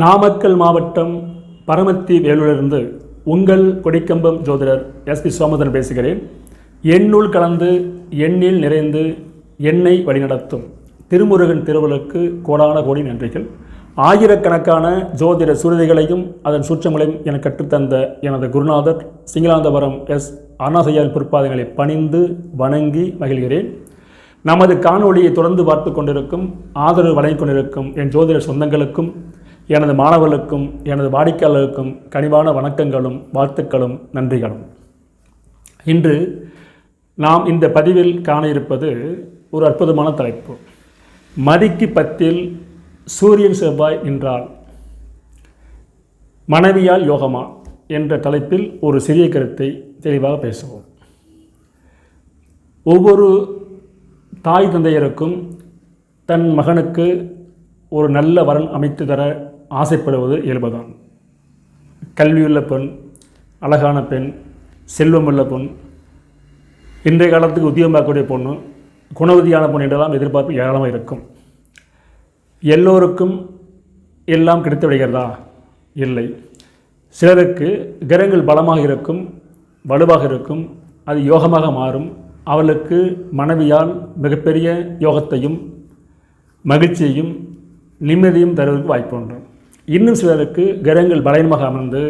நாமக்கல் மாவட்டம் பரமத்தி வேலூரிலிருந்து உங்கள் கொடிக்கம்பம் ஜோதிடர் எஸ் பி சோமதன் பேசுகிறேன். எண்ணுள் கலந்து எண்ணில் நிறைந்து எண்ணெய் வழிநடத்தும் திருமுருகன் திருவளுக்கு கோடான கோடி நன்றிகள். ஆயிரக்கணக்கான ஜோதிட சுருதிகளையும் அதன் சுற்றங்களையும் எனக்கு கற்றுத்தந்த எனது குருநாதர் சிங்களாந்தபுரம் எஸ் அருணாசையார் பிற்பாதங்களை பணிந்து வணங்கி மகிழ்கிறேன். நமது காணொளியை தொடர்ந்து பார்த்து கொண்டிருக்கும் ஆதரவு வழங்கிக் கொண்டிருக்கும் என் ஜோதிட சொந்தங்களுக்கும் எனது மாணவர்களுக்கும் எனது வாடிக்கையாளருக்கும் கனிவான வணக்கங்களும் வாழ்த்துக்களும் நன்றிகளும். இன்று நாம் இந்த பதிவில் காண இருப்பது ஒரு அற்புதமான தலைப்பு. மதிக்கு பத்தில் சூரியன் செவ்வாய் என்றால் மனைவியால் யோகமா என்ற தலைப்பில் ஒரு சிறிய கருத்தை தெளிவாக பேசுவோம். ஒவ்வொரு தாய் தந்தையருக்கும் தன் மகனுக்கு ஒரு நல்ல வரன் அமைத்து தர ஆசைப்படுவது இயல்புதான். கல்வியுள்ள பெண் அழகான பெண் செல்வமுள்ள பெண் இன்றைய காலத்துக்கு உத்தியோகம் பார்க்கக்கூடிய பொண்ணு குணவதியான பொண்ணு என்றெல்லாம் எதிர்பார்ப்பு ஏராளமாக இருக்கும். எல்லோருக்கும் எல்லாம் கிடைத்து விடுகிறதா? இல்லை. சிலருக்கு கிரகங்கள் பலமாக இருக்கும் வலுவாக இருக்கும் அது யோகமாக மாறும். அவளுக்கு மனைவியால் மிகப்பெரிய யோகத்தையும் மகிழ்ச்சியையும் நிம்மதியும் தருவதற்கு வாய்ப்பு உண்டு. இன்னும் சிலருக்கு கிரகங்கள் பலயமாக அமர்ந்து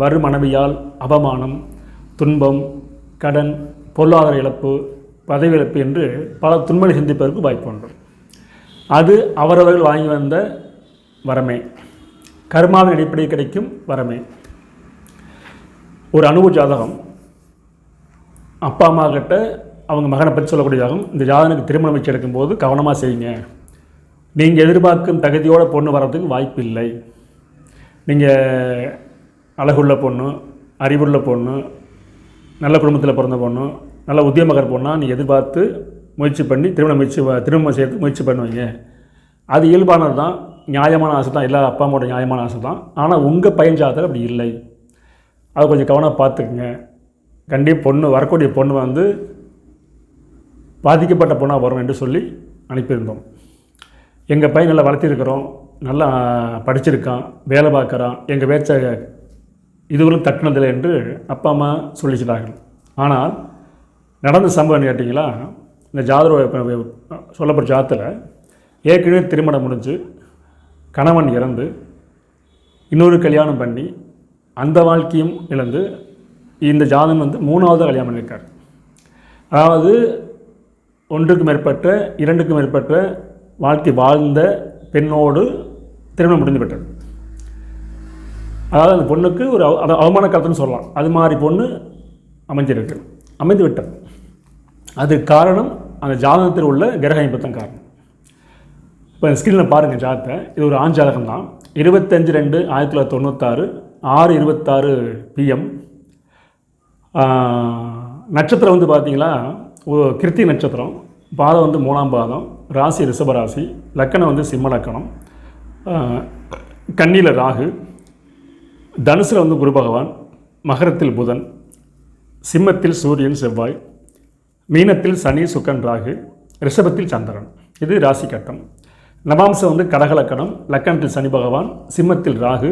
வரும் மனைவியால் அவமானம் துன்பம் கடன் பொருளாதார இழப்பு பதவி இழப்பு என்று பல துன்பங்களை சந்திப்பதற்கு வாய்ப்பு உண்டு. அது அவரவர்கள் வாங்கி வந்த வரமே. கர்மாவின் அடிப்படையில் கிடைக்கும் வரமே. ஒரு அனுபவ ஜாதகம். அப்பா அம்மா கிட்ட அவங்க மகனை பற்றி சொல்லக்கூடியதாகும் இந்த ஜாதகனுக்கு திருமணம் வச்சு எடுக்கும்போது கவனமாக செய்யுங்க. நீங்கள் எதிர்பார்க்கும் தகுதியோட பொண்ணு வர்றதுக்கு வாய்ப்பு இல்லை நீங்கள் அழகுள்ள பொண்ணு அறிவுள்ள பொண்ணு நல்ல குடும்பத்தில் பிறந்த பொண்ணு நல்ல உத்தியமகர் பொண்ணாக நீங்கள் எதிர்பார்த்து முயற்சி பண்ணி திருமணம் முயற்சி திருமணம் செய்யறதுக்கு முயற்சி பண்ணுவீங்க. அது இயல்பானது தான். நியாயமான ஆசை தான். எல்லா அப்பா அம்மாவோட நியாயமான ஆசை தான். ஆனால் உங்கள் பையன் ஜாதகம் அப்படி இல்லை. அதை கொஞ்சம் கவனம் பார்த்துக்குங்க. கண்டிப்பாக பொண்ணு வரக்கூடிய பொண்ணு வந்து பாதிக்கப்பட்ட பொண்ணாக வரும் என்று சொல்லி அனுப்பியிருந்தோம். எங்கள் பையன் நல்லா வளர்த்திருக்கிறோம். நல்லா படிச்சிருக்கான் வேலை பார்க்குறான் எங்கள் பேச்சை இதுவரும் தட்டினதில்லை என்று அப்பா அம்மா சொல்லிச்சிட்டார்கள். ஆனால் நடந்த சம்பவம் கேட்டிங்களா? இந்த ஜாதக சொல்லப்பட்ட ஜாத்தில் ஏற்கனவே திருமணம் முடிஞ்சு கணவன் இறந்து இன்னொரு கல்யாணம் பண்ணி அந்த வாழ்க்கையும் இழந்து இந்த ஜாதகம் வந்து மூணாவது கல்யாணம் பண்ணியிருக்கார். அதாவது ஒன்றுக்கு மேற்பட்ட இரண்டுக்கு மேற்பட்ட வாழ்க்கை வாழ்ந்த பெண்ணோடு திருமணம் முடிந்து விட்டது அதாவது அந்த பொண்ணுக்கு ஒரு அவ- அவமான கருத்துன்னு சொல்லலாம். அது மாதிரி பொண்ணு அமைஞ்சிருக்கு. அமைந்து விட்டது அது காரணம் அந்த ஜாதகத்தில் உள்ள கிரக அமைப்பு தான் காரணம். இப்போ ஸ்க்ரீனில் பாருங்கள் ஜாதகத்தை. இது ஒரு ஆண் ஜாதகம் தான். இருபத்தஞ்சு ரெண்டு ஆயிரத்தி தொள்ளாயிரத்தி தொண்ணூத்தாறு ஆறு இருபத்தாறு பிஎம் நட்சத்திரம் வந்து பார்த்தீங்களா ஒரு கிருத்தி நட்சத்திரம். பாதம் வந்து மூணாம் பாதம். ராசி ரிஷபராசி லக்கணம் வந்து சிம்ம லக்கணம். கண்ணியில் ராகு தனுசில் வந்து குரு பகவான் மகரத்தில் புதன் சிம்மத்தில் சூரியன் செவ்வாய் மீனத்தில் சனி சுக்கன் ராகு ரிஷபத்தில் சந்திரன். இது ராசி கட்டம். நவாம்சம் வந்து கடகலக்கணம். லக்கணத்தில் சனி பகவான் சிம்மத்தில் ராகு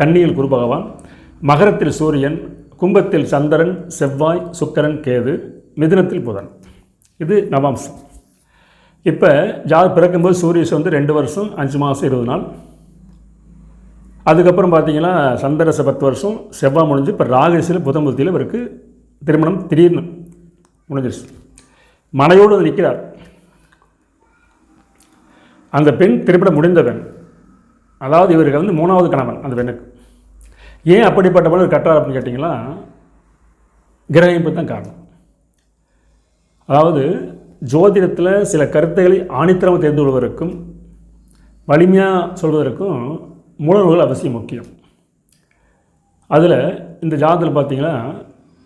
கன்னியில் குரு பகவான் மகரத்தில் சூரியன் கும்பத்தில் சந்திரன் செவ்வாய் சுக்கரன் கேது மிதுனத்தில் புதன். இது நவாம்சம். இப்போ ஜா பிறக்கும்போது சூரியஸ் வந்து ரெண்டு வருஷம் அஞ்சு மாதம் இருபது நாள். அதுக்கப்புறம் பார்த்தீங்கன்னா சந்திரச பத்து வருஷம் செவ்வாய் முடிஞ்சு இப்போ ராகசியில் புதன் புத்தியில் இவருக்கு திருமணம் திடீர்னு முடிஞ்சிருச்சு. மனையோடு வந்து நிற்கிறார் அந்த பெண் திருமணம் முடிந்த பெண் அதாவது இவருக்கு வந்து மூணாவது கணவன் அந்த பெண்ணுக்கு. ஏன் அப்படிப்பட்ட பொண்ணு கட்டார் அப்படின்னு கேட்டிங்கன்னா கிரகிப்பு தான் காரணம். அதாவது ஜோதிடத்தில் சில கருத்துக்களை ஆணித்தரமாக தெரிந்து கொள்வதற்கும் வலிமையாக சொல்வதற்கும் மூலநூல்கள் அவசியம் முக்கியம். அதில் இந்த ஜாதகத்தில் பார்த்தீங்கன்னா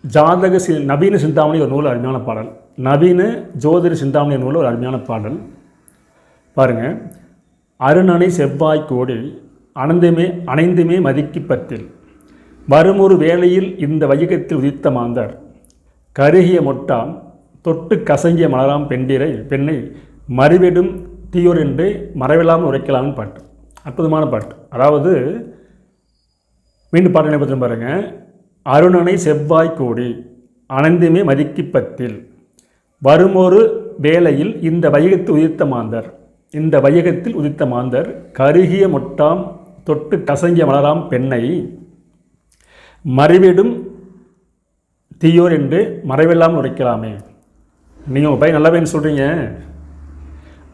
ஜாதக சி நவீன சிந்தாமணி ஒரு நூல் அருமையான பாடல். நவீன ஜோதிட சிந்தாமணி நூல் ஒரு அருமையான பாடல். பாருங்கள் அருணனை செவ்வாய் கோடி அனந்தமே அனைந்துமே மதிக்கு பத்தில் வருமொரு வேளையில் இந்த வையகத்தில் உதித்த மாந்தர். கருகிய மொட்டாம் தொட்டு கசங்கிய மலராம் பெண்டிரை பெண்ணை மறிவிடும் தீயோர் என்று மறைவில்லாமல் உரைக்கலாம்னு பாட்டு. அற்புதமான பாட்டு. அதாவது மீண்டும் பாட்டு நினைப்பது பாருங்கள் அருணனை செவ்வாய் கோடி அனந்தமே மதிக்கிப்பத்தில் வருமொரு வேளையில் இந்த வையகத்து உதித்த மாந்தர் இந்த வையகத்தில் உதித்த மாந்தர் கருகிய மொட்டாம் தொட்டு கசங்கிய மலராம் பெண்ணை மறைவிடும் தீயோர் என்று மறைவில்லாமல் உரைக்கலாமே. நீங்கள் உங்கள் பையன் நல்லவேன்னு சொல்கிறீங்க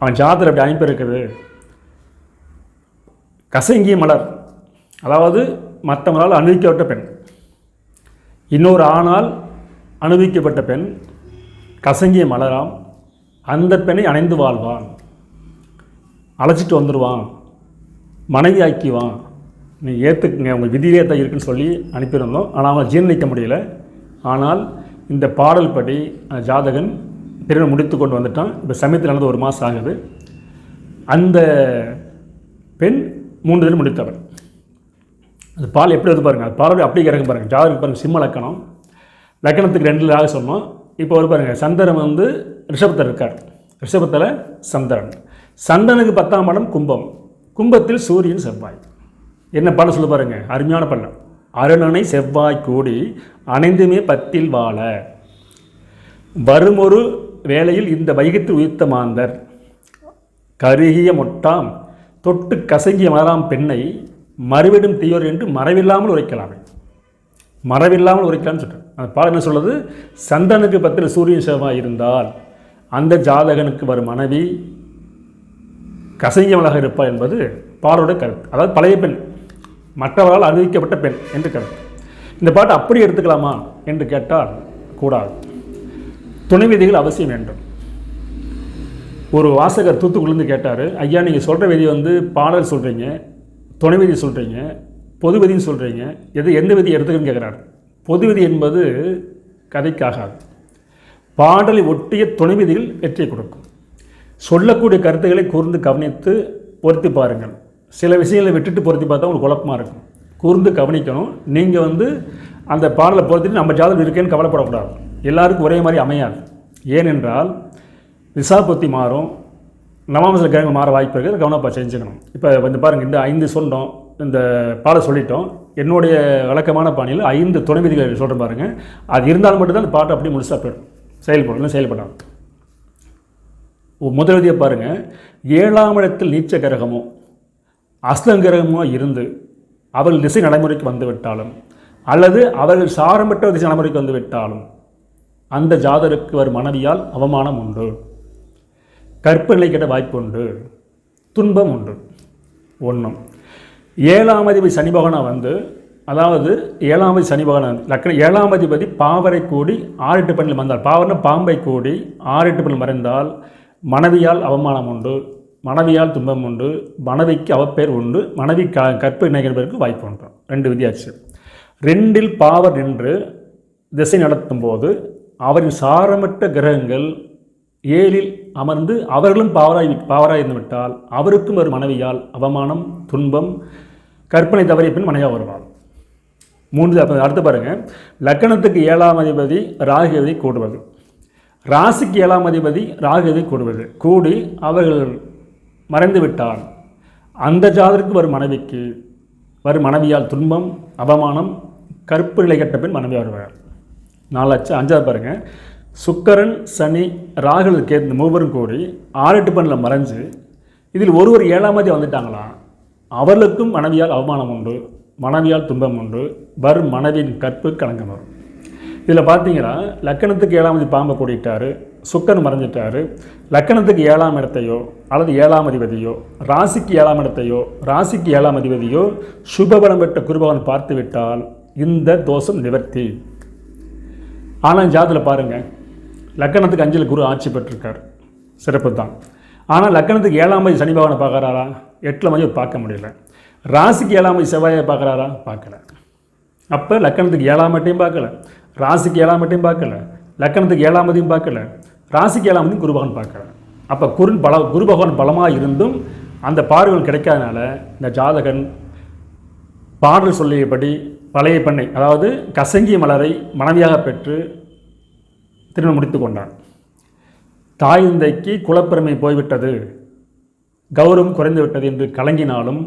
அவன் ஜாதர் அப்படி அமைப்பு இருக்குது. கசங்கிய மலர். அதாவது மற்றவங்களால் அனுபவிக்கப்பட்ட பெண். இன்னொரு ஆணால் அனுபவிக்கப்பட்ட பெண். கசங்கிய மலராம். அந்த பெண்ணை அணைந்து வாழ்வான். அழைச்சிட்டு வந்துடுவான் மனைவி ஆக்கிவான். நீ ஏற்றுக்குங்க உங்கள் விதியிலே தான் இருக்குன்னு சொல்லி அனுப்பியிருந்தோம். ஆனால் அவன் ஜீர்ணிக்க முடியல. ஆனால் இந்த பாடல் படி ஜாதகன் பிறகு முடித்து கொண்டு வந்துட்டான். இப்போ சமயத்தில் நடந்து ஒரு மாதம் ஆகுது அந்த பெண் மூன்று தினம் முடித்தவர் அது பால் எப்படி வந்து பாருங்கள் அது பால் அப்படி இறங்க பாருங்கள் ஜாதகம் பாருங்கள் சிம்ம லக்கணம். லக்கணத்துக்கு ரெண்டு ஆக சொன்னோம். இப்போ ஒரு பாருங்கள் சந்திரன் வந்து ரிஷபத்தில் இருக்கார். ரிஷபத்தில் சந்திரன். சந்திரனுக்கு பத்தாம் படம் கும்பம். கும்பத்தில் சூரியன் செவ்வாய். என்ன பாடம் சொல்ல பாருங்கள் அருமையான பள்ளம் அருணனை செவ்வாய் கூடி அனைந்துமே பத்தில் வாழ. வருமொரு வேளையில் இந்த வைகத்தில் உயிர்த்த மாந்தர் கருகிய மொட்டாம் தொட்டு கசங்கிய மலராம் பெண்ணை மறுவிடும் தீயோர் என்று மறைவில்லாமல் உரைக்கலாமே. மறைவில்லாமல் உரைக்கலாம்னு சொல்கிறேன் அந்த பாடம் என்ன சொல்வது சந்தனுக்கு பத்தில் சூரியன் சேவமாக இருந்தால் அந்த ஜாதகனுக்கு வரும் மனைவி கசங்கியவளாக இருப்பாள் என்பது பாடோட கருத்து. அதாவது பழைய பெண் மற்றவர்களால் அனுபவிக்கப்பட்ட பெண் என்று கருத்து. இந்த பாட்டு அப்படி எடுத்துக்கலாமா என்று கேட்டால் கூடாது. துணை விதிகள் அவசியம் வேண்டும். ஒரு வாசகர் தூத்துக்குள்ளேருந்து கேட்டார் ஐயா நீங்கள் சொல்கிற விதி வந்து பாடல் சொல்கிறீங்க துணை விதி சொல்கிறீங்க பொது விதின்னு சொல்கிறீங்க எது எந்த விதி எடுத்துக்கன்னு கேட்குறாரு பொது விதி என்பது கதைக்காகாது. பாடலை ஒட்டிய துணை விதிகள் வெற்றியை கொடுக்கும். சொல்லக்கூடிய கருத்துக்களை கூர்ந்து கவனித்து பொருத்தி பாருங்கள். சில விஷயங்களை விட்டுட்டு பொருத்தி பார்த்தா உங்களுக்கு குழப்பமாக இருக்கும். கூர்ந்து கவனிக்கணும். நீங்கள் வந்து அந்த பாடலை பொறுத்துட்டு நம்ம ஜாதகம் இருக்கேன்னு கவலைப்படக்கூடாது. எல்லாருக்கும் ஒரே மாதிரி அமையாது. ஏனென்றால் விசாபத்தி மாறும் நவாமசில கிரகங்கள் மாற வாய்ப்பு இருக்குது கவனப்பா செஞ்சுக்கணும் இப்போ வந்து பாருங்கள் இந்த ஐந்து சொல்லிட்டோம் இந்த பாட சொல்லிட்டோம். என்னுடைய வழக்கமான பாணியில் ஐந்து துணை விதிகள் சொல்கிறேன் பாருங்கள் அது இருந்தால் மட்டும்தான் அந்த பாட்டை அப்படியே முழுசாக போயிடும். செயல்படணும் இல்லை செயல்படாது. முதல் விதியை பாருங்கள் ஏழாம் இடத்தில் நீச்ச கிரகமோ அஸ்தங்கிரகமோ இருந்து அவர்கள் திசை நடைமுறைக்கு வந்துவிட்டாலும் அல்லது அவர்கள் சாரம்பற்ற திசை நடைமுறைக்கு வந்து விட்டாலும் அந்த ஜாதருக்கு வரும் மனைவியால் அவமானம் உண்டு. கற்பனை கெட்ட வாய்ப்பு உண்டு. துன்பம் உண்டு. ஒன்றும் ஏழாம் அதிபதி சனி பகவானாக வந்து அதாவது ஏழாம் அதிபதி சனி பகவான் லக்கணம் ஏழாம் அதிபதி பாவரை கூடி ஆறு எட்டு பண்ணில் வந்தால் பாவர்னா பாம்பை கூடி ஆறு எட்டு பண்ணில் மறைந்தால் மனைவியால் அவமானம் உண்டு. மனைவியால் துன்பம் உண்டு. மனைவிக்கு அவப்பேர் உண்டு. மனைவி க கற்பு நினைக்கிறதற்கு வாய்ப்பு உண்டு. ரெண்டு வித்தியாச்சு ரெண்டில் பாவர் நின்று திசை நடத்தும் போது அவரின் சாரமற்ற கிரகங்கள் ஏழில் அமர்ந்து அவர்களும் பாவராய் பாவராய் விட்டால் அவருக்கும் ஒரு மனைவியால் அவமானம் துன்பம் கற்பனை தவறிய பின் மனைவியாக வருவாள். மூன்று அடுத்து பாருங்கள் லக்கணத்துக்கு ஏழாம் அதிபதி ராகுவதை கூடுவது. ராசிக்கு ஏழாம் அதிபதி ராகுவதை கூடுவது. கூடி அவர்கள் மறைந்து விட்டால் அந்த ஜாதருக்கு வரும் மனைவிக்கு வரும் மனைவியால் துன்பம் அவமானம் கற்பு நிலை கட்ட பின் மனைவி வருவார். நாலாச்சு அஞ்சாவது பாருங்கள் சுக்கரன் சனி ராகுல் இந்த மூவரும் கூடி ஆறு எட்டு பண்ணில் மறைஞ்சு இதில் ஒருவர் ஏழாமதி வந்துட்டாங்களா? அவர்களுக்கும் மனைவியால் அவமானம் உண்டு மனைவியால் துன்பம் உண்டு வரும் மனைவியின் கற்பு கணக்கம் வரும். இதில் பார்த்தீங்கன்னா லக்கணத்துக்கு ஏழாமதி பாம்பை கூட்டிட்டாரு சுக்கன் மறைஞ்சிட்டாரு. லக்கணத்துக்கு ஏழாம் இடத்தையோ அல்லது ஏழாம் அதிபதியோ ராசிக்கு ஏழாம் இடத்தையோ ராசிக்கு ஏழாம் அதிபதியோ சுபபலம் பெற்ற குருபவன் பார்த்து விட்டால் இந்த தோஷம் நிவர்த்தி. ஆனால் ஜாதில் பாருங்கள் லக்கணத்துக்கு அஞ்சில் குரு ஆட்சி பெற்றிருக்கார். சிறப்பு தான் ஆனால் லக்கணத்துக்கு ஏழாம் மதி சனி பகவானை பார்க்குறாரா? எட்டில் மதி பார்க்க முடியல. ராசிக்கு ஏழாம் மதி செவ்வாயை பார்க்குறாரா? பார்க்கல. அப்போ லக்கணத்துக்கு ஏழாம் மட்டையும் பார்க்கல. ராசிக்கு ஏழாம் மட்டையும் பார்க்கல. லக்கணத்துக்கு ஏழாம் மதியும் பார்க்கல. ராசிக்கு ஏழாம் மதியும் குரு பகவான் பார்க்கல. அப்போ குரு பல குரு பகவான் பலமாக இருந்தும் அந்த பார்வைகள் கிடைக்காதனால இந்த ஜாதகன் பாடல் சொல்லியபடி பழைய பெண்ணை அதாவது கசங்கிய மலரை மனைவியாக பெற்று திருமணம் முடித்து கொண்டான். தாய் தந்தைக்கு குலப்பெருமை போய்விட்டது. கௌரவம் குறைந்துவிட்டது என்று கலங்கினாலும்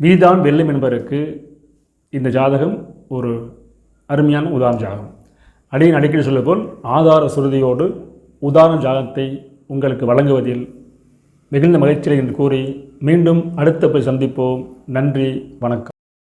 வீதான் வெல்லும் என்பதற்கு இந்த ஜாதகம் ஒரு அருமையான உதாரண ஜாதகம். அடியின் அடிக்கடி சொல்ல ஆதார சுருதியோடு உதாரண ஜாதகத்தை உங்களுக்கு வழங்குவதில் மிகுந்த மகிழ்ச்சியை என்று கூறி மீண்டும் அடுத்த போய் சந்திப்போம். நன்றி வணக்கம்.